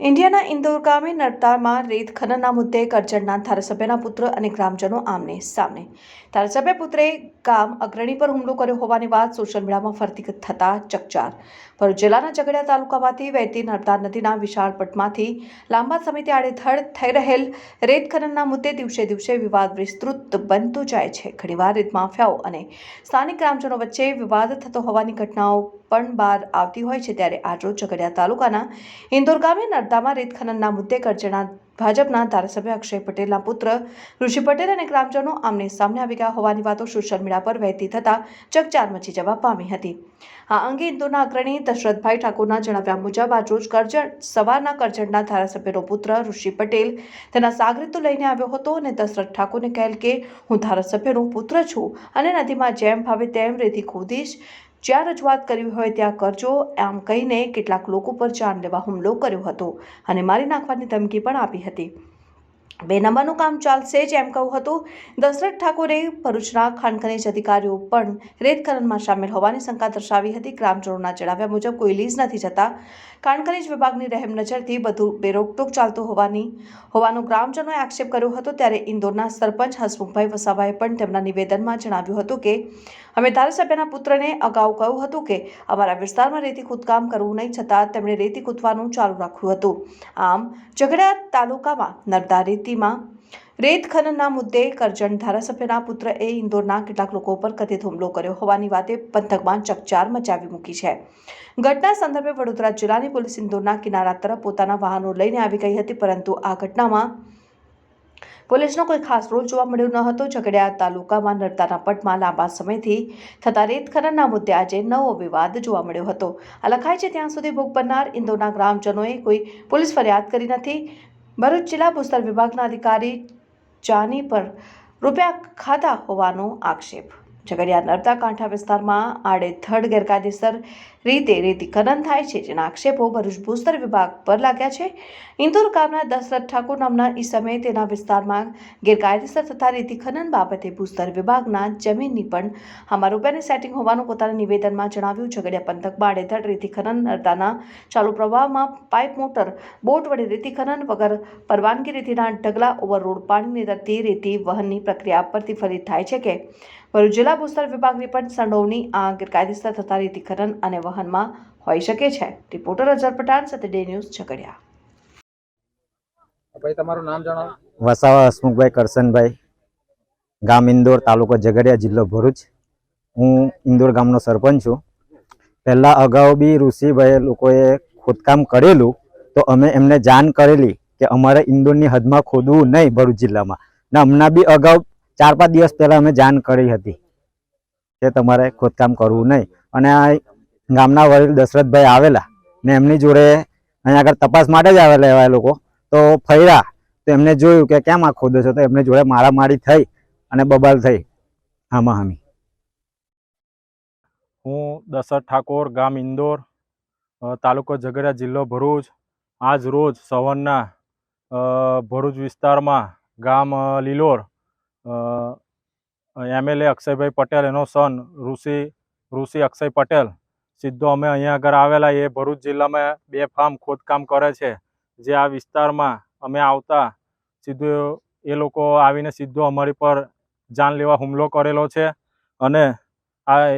ઇન્ડિયાના ઇન્દોર ગામે નડતામાં રેત ખનનના મુદ્દે કરજણના ધારાસભ્યના પુત્ર અને ગ્રામજનો આમને સામને. ધારાસભ્ય પુત્રે ગામ અગ્રણી પર હુમલો કર્યો હોવાની વાત સોશિયલ મીડિયામાં ફરતી થતા ચકચાર. ભરૂચ જિલ્લાના ઝઘડિયા તાલુકામાંથી વહેતી નર્મદા નદીના વિશાળ પટમાંથી લાંબા સમયથી આડેધડ થઈ રહેલ રેત ખનનના મુદ્દે દિવસે દિવસે વિવાદ વિસ્તૃત બનતો જાય છે. ઘણીવાર રેત માફિયાઓ અને સ્થાનિક ગ્રામજનો વચ્ચે વિવાદ થતો હોવાની ઘટનાઓ પણ બહાર આવતી હોય છે ત્યારે આજરોજ ઝઘડિયા તાલુકાના ઇન્દોર ગામે નર્મદામાં રેત ખનનના મુદ્દે કરજણા ભાજપના ધારાસભ્ય અક્ષય પટેલના પુત્ર ઋષિ પટેલ અને ગ્રામજનો આમને સામને આવી ગયા હોવાની વાતો સોશિયલ મીડિયા પર વહેતી થતા ચકચાર મચી જવા પામી હતી. આ અંગે ઇન્દોરના અગ્રણી દશરથભાઈ ઠાકોરના જણાવ્યા મુજબ આજરોજ કરજણ સવારના કરજણના ધારાસભ્યનો પુત્ર ઋષિ પટેલ તેના સાગરીતો લઈને આવ્યો હતો અને દશરથ ઠાકોરને કહેલ કે હું ધારાસભ્યનો પુત્ર છું અને નદીમાં જેમ ભાવે તેમ રેતી ખોદીશ જ્યાં રજૂઆત કરવી હોય ત્યાં કરજો. આમ કહીને કેટલાક લોકો પર જાનલેવા હુમલો કર્યો હતો અને મારી નાખવાની ધમકી પણ આપી હતી. બે નંબરનું કામ ચાલશે જ એમ કહ્યું હતું. દશરથ ઠાકોરે ભરૂચના ખાણ ખનીજ અધિકારીઓ પણ રેત ખનનમાં સામેલ હોવાની શંકા દર્શાવી હતી. ગ્રામજનોના જણાવ્યા મુજબ કોઈ લીઝ નથી જતા. ખાણ વિભાગની રહેમ નજરથી બધું બેરોકટોક ચાલતું હોવાની, હોવાનો ગ્રામજનોએ આક્ષેપ કર્યો હતો. ત્યારે ઇન્દોરના સરપંચ હસમુખભાઈ વસાવાએ પણ તેમના નિવેદનમાં જણાવ્યું હતું કે, અમે ધારાસભ્યના પુત્રને અગાઉ કહ્યું હતું કે, અમારા વિસ્તારમાં રેતી ખોદકામ કરવું નહીં છતાં તેમણે રેતી કૂદવાનું ચાલુ રાખ્યું હતું. આમ ઝઘડા તાલુકામાં નર્મદા રેતીમાં રેત ખનનના મુદ્દે કરજણ ધારાસભ્યના પુત્રએ ઇન્દોરના કેટલાક લોકો પર કથિત હુમલો કર્યો હોવાની વાતે પંથકમાં ચકચાર મચાવી મૂકી છે. ઘટના સંદર્ભે વડોદરા જિલ્લાની પોલીસ ઇન્દોરના કિનારા તરફ પોતાના વાહનો લઈને આવી ગઈ હતી, પરંતુ આ ઘટનામાં પોલીસનો કોઈ ખાસ રોલ જોવા મળ્યો ન હતો. ઝઘડિયા તાલુકામાં નડતાના પટમાં લાંબા સમયથી થતા રેત ખનનના મુદ્દે આજે નવો વિવાદ જોવા મળ્યો હતો. આ લખાય છે, ત્યાં સુધી ભોગ બનનાર ઇન્દોરના ગ્રામજનોએ કોઈ પોલીસ ફરિયાદ કરી નથી. ભરૂચ જિલ્લા ભૂસ્તર વિભાગના અધિકારી જાની પર રૂપિયા ખાધા હોવાનો આક્ષેપ. ઝઘડિયા નર્મદા કાંઠા વિસ્તારમાં આડેધડ ગેરકાયદેસર રીતે રેતી ખનન થાય છે, જેના આક્ષેપો ભરૂચ ભૂસ્તર વિભાગ પર લાગ્યા છે. ઇન્દોર ગામના દશરથ ઠાકોર નામના ઈસમે તેના વિસ્તારમાં ગેરકાયદેસર થતા રેતી ખનન બાબતે ભૂસ્તર વિભાગના જમીનની પણ આમાં રૂપિયાની સેટિંગ હોવાનું પોતાના નિવેદનમાં જણાવ્યું. ઝઘડિયા પંથકમાં આડેથડ રેતી ખનન નર્મદાના ચાલુ પ્રવાહમાં પાઇપ મોટર, બોટ વડે રેતી ખનન વગર પરવાનગી રેતીના ઢગલા ઓવરરોડ પાણીની તરતી રેતી વહનની પ્રક્રિયા પરથી ફલિત થાય છે કે ભરૂચ જિલ્લા ભૂસ્તર વિભાગની પણ સંડોવણી આ ગેરકાયદેસર થતા રેતી ખનન અને વહનમાં હોઈ શકે છે. રિપોર્ટર અજર પઠાણ સાથે ડે ન્યૂઝ ઝઘડિયા. ભાઈ તમારું નામ જણાવો. વસાવા હસમુખભાઈ કરસનભાઈ ગામ ઇન્દોર તાલુકો ઝઘડિયા જિલ્લો ભરૂચ. હું ઇન્દોર ગામનો સરપંચ છું. પહેલાં અગાઉ બી ઋષિભાઈ લોકોએ ખોદકામ કરેલું તો અમે એમને જાણ કરેલી કે અમારે ઇન્દોરની હદમાં ખોદવું નહીં ભરૂચ જિલ્લામાં. ને હમણાં બી અગાઉ ચાર પાંચ દિવસ પહેલાં અમે જાણ કરી હતી. કે તમારે ખોદકામ કરવું નહીં. અને આ ગામના વડીલ દશરથભાઈ આવેલા ને એમની જોડે અહીંયા આગળ તપાસ માટે જ આવેલા એવા લોકો. તો ફર્યા, તો એમને જોયું કે કેમ આ ખોદો છો? તો એમને જોડે મારામારી થઈ અને બબાલ થઈ. આમાં હામી. હું દશરથ ઠાકોર, ગામ ઇન્દોર તાલુકો ઝઘડિયા, જિલ્લો ભરૂચ. આજ રોજ સવારના ભરૂચ વિસ્તારમાં ગામ લીલોર એમએલએ અક્ષયભાઈ પટેલ, એનો સન ઋષિ ઋષિ અક્ષય પટેલ. સીધો અમે અહીંયા આગળ આવેલા, એ ભરૂચ જિલ્લામાં બે ફાર્મ ખોદકામ કરે છે. જે આ વિસ્તારમાં અમે આવતા, સીધું એ લોકો આવીને સીધો અમારી પર જાન લેવા હુમલો કરેલો છે. અને આ